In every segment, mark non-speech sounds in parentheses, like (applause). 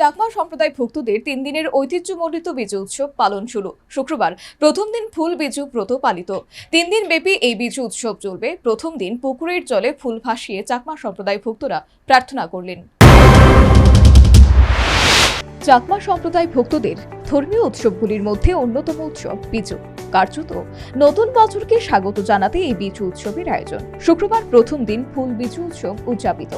চাকমা সম্প্রদায় ভক্তদের তিন দিনের ঐতিহ্যমণ্ডিত বীজ উৎসব পালন শুরু। শুক্রবার প্রথম দিন ফুল বীজু ব্রত পালিত। তিন দিন ব্যাপী এই বীজ উৎসব চলবে। প্রথম দিন পুকুরের জলে ফুল ভাসিয়ে চাকমা সম্প্রদায় ভক্তরা প্রার্থনা করলেন। চাকমা সম্প্রদায় ভক্তদের ধর্মীয় উৎসবগুলির মধ্যে অন্যতম উৎসব বিজু। কার্যত নতুন বছরকে স্বাগত জানাতে এই বিজু উৎসবের আয়োজন। শুক্রবার প্রথম দিন ফুল বিজু উৎসব উদযাপিত।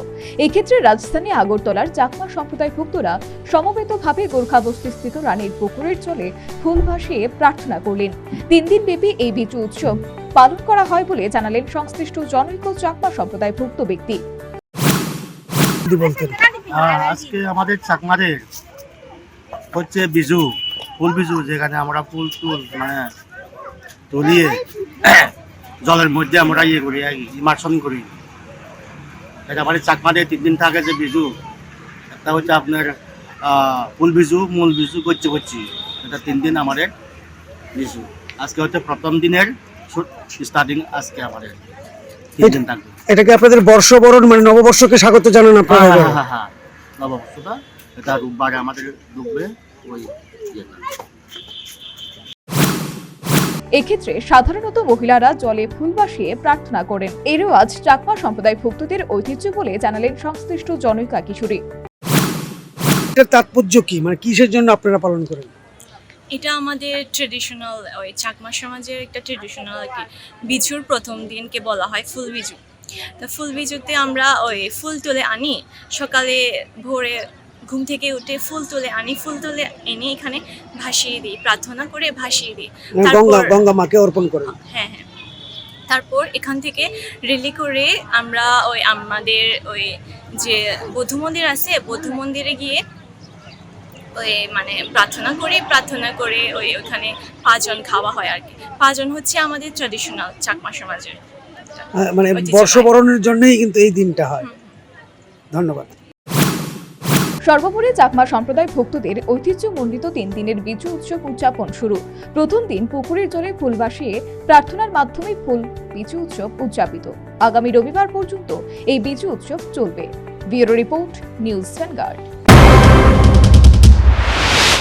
এক্ষেত্রে রাজধানী আগরতলার চাকমা সম্প্রদায় ভক্তরা সমবেতভাবে গোর্খাবস্তিস্থিত রানীর পুকুরের জলে ফুল ভাসিয়ে প্রার্থনা করলেন। তিন দিন ব্যাপী এই বিজু উৎসব পালন করা হয় বলে জানালেন সংশ্লিষ্ট জনৈক চাকমা সম্প্রদায় ভুক্ত ব্যক্তি আজকে আমাদের চাকমাদের হচ্ছে বিজু ফুল বিজু যেখানে আমরা ফুল টুল মানে তুলিয়ে (coughs) জলের মধ্যে আমরা ইয়ে করি ইমার্শন করি এটা আমাদের চাকমাদের তিন দিন থাকে যে বিজু একটা হচ্ছে আপনার ফুল বিজু মূল বিজু করছি করছি এটা তিন দিন আমাদের বিজু আজকে হচ্ছে প্রথম দিনের স্টার্টিং আজকে আমাদের তিন দিন থাকবে এটাকে আপনাদের বর্ষবরণ মানে নববর্ষকে স্বাগত জানান আপনারা হ্যাঁ, এবারে? হ্যাঁ, হ্যাঁ, হ্যাঁ। নববর্ষটা এটা রোববারে আমাদের ডুববে ওই ইয়েটা। এক্ষেত্রে সাধারণত মহিলারা জলে ফুল ভাসিয়ে প্রার্থনা করেন। এরও আজ চাকমা সম্প্রদায় ভক্তদের ঐতিহ্য বলে জানালেন সংশ্লিষ্ট জনৈকা কিশোরী। এটার তাৎপর্য কি? মানে কিসের জন্য আপনারা পালন করেন? এটা আমাদের ট্রেডিশনাল ওই চাকমা সমাজের একটা ট্রেডিশনাল আর কি। বিজুর প্রথম দিনকে বলা হয় ফুল বিজু। তা ফুল বিজুতে আমরা ওই ফুল তুলে আনি সকালে ভোরে ঘুম থেকে উঠে ফুল তুলে আনি ফুল তুলে এনে এখানে ভাসিয়ে দিই প্রার্থনা করে ভাসিয়ে দিই। গঙ্গা গঙ্গা মাকে অর্পণ করেন হ্যাঁ হ্যাঁ। তারপর এখান থেকে রেলি করে আমরা ওই আমাদের ওই যে বৌদ্ধ মন্দির আছে বৌদ্ধ মন্দিরে গিয়ে ওই মানে প্রার্থনা করি প্রার্থনা করে ওই ওখানে পাঁচজন খাওয়া হয় আর কি। পাঁচজন হচ্ছে আমাদের ট্র্যাডিশনাল চাকমা সমাজের। আহ, মানে বর্ষবরণের জন্যই কিন্তু এই দিনটা হয়। ধন্যবাদ। সর্বোপরি চাকমা সম্প্রদায় ভক্তদের ঐতিহ্যমণ্ডিত তিন দিনের বিজু উৎসব উদযাপন শুরু। প্রথম দিন পুকুরের জলে ফুল বাসিয়ে প্রার্থনার মাধ্যমে ফুল বিজু উৎসব উদযাপিত। আগামী রবিবার পর্যন্ত এই বিজু উৎসব চলবে। Bureau report, news vanguard